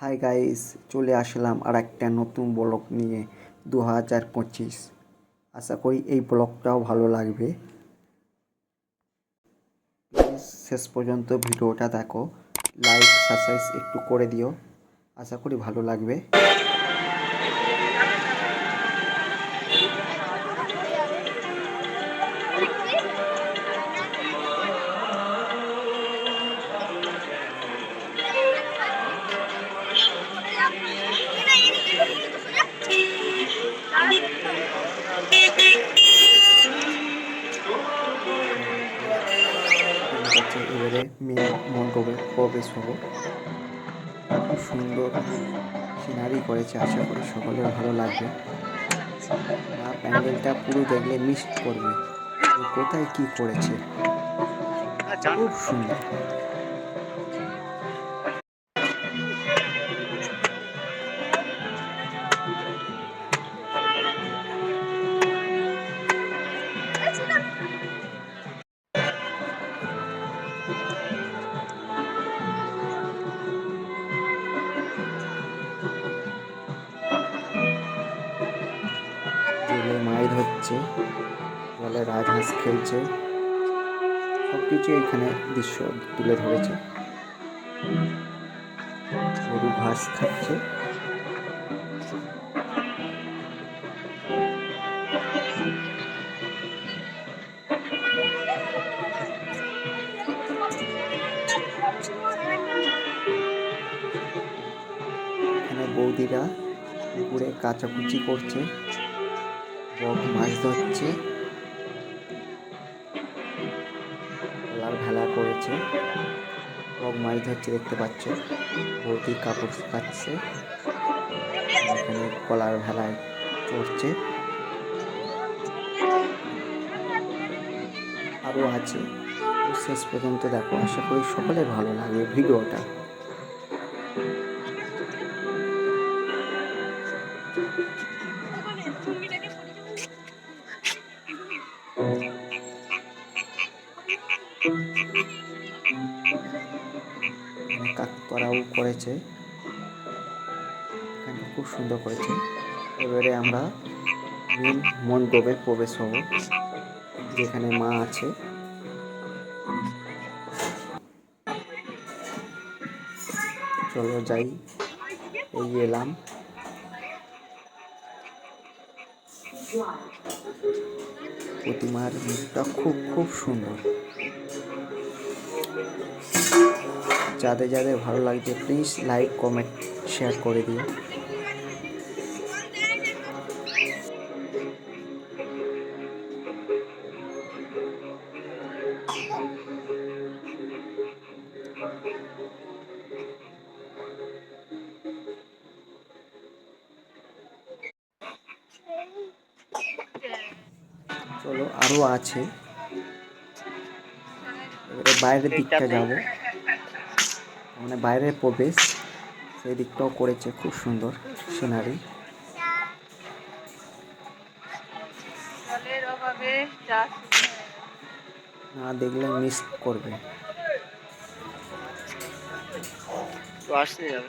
Hi guys চলে আসলাম আর একটা নতুন ব্লগ নিয়ে দু হাজার পঁচিশ। আশা করি এই ব্লগটাও ভালো লাগবে। শেষ পর্যন্ত ভিডিওটা দেখো। লাইক সাবস্ক্রাইব একটু করে দিও। আশা করি ভালো লাগবে। এবারে মেন মণ্ডপে প্রবেশ হব। খুব সুন্দর সিনারি করেছে আশা করি সকলের ভালো লাগবে। আর প্যান্ডেলটা পুরো দেখলে মিস করবে। কোথায় কি করেছে? খুব সুন্দর। হচ্ছে জলে রাজহাঁস খেলছে সব কিছু এখানে দৃশ্য তুলে ধরেছে। গরু ঘাস খাচ্ছে। এখানে বৌদিরা পুকুরে কাচাকুচি করছে। বক মাছ ধরছে। কলার ভেলা করেছে। বক মাছ ধরছে, দেখতে পাচ্ছ। বৌদি কাপড় শুকাচ্ছে। এখানে কলার ভেলায় চড়ছে। আরও আছে। শেষ পর্যন্ত দেখো, আশা করি সকলের ভালো লাগে ভিডিওটা। কাকতরাও করেছে। খুব সুন্দর করেছে। এবারে আমরা মূল মণ্ডপে প্রবেশ হব, যেখানে মা আছে। চলো যাই এই এলাম। প্রতিমার মুখটা খুব খুব সুন্দর। যাদের যাদের ভালো লাগছে প্লিজ লাইক কমেন্ট শেয়ার করে দিও। চলো আরও আছে। বাইরের দিকটা যাব। মানে বাইরের প্রবেশ সেই দিকটাও করেছে খুব সুন্দর সিনারি না দেখলে মিস করবে। তো আসতে যাবে।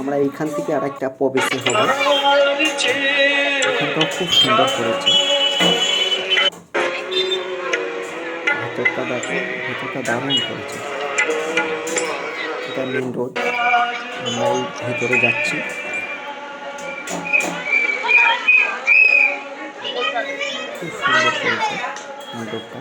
আমরা এইখান থেকে আর একটা প্রবেশে হব। এখানটাও খুব সুন্দর করেছে। ভেতরটা দেখো, ভেতরটা দারুণ করেছে। এটা মেন রোড আমরা এই ভেতরে যাচ্ছি। করেছে মণ্ডপটা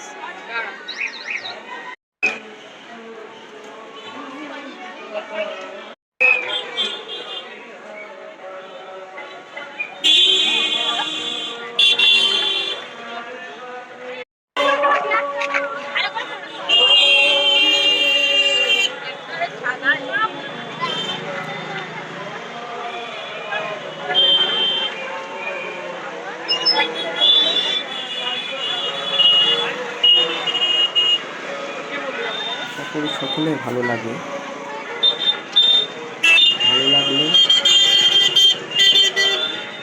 আশা করি সকলে ভালো লাগে। ভালো লাগলে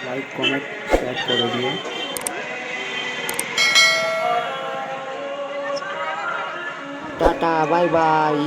লাইক কমেন্ট শেয়ার করে দিও। Tata bye bye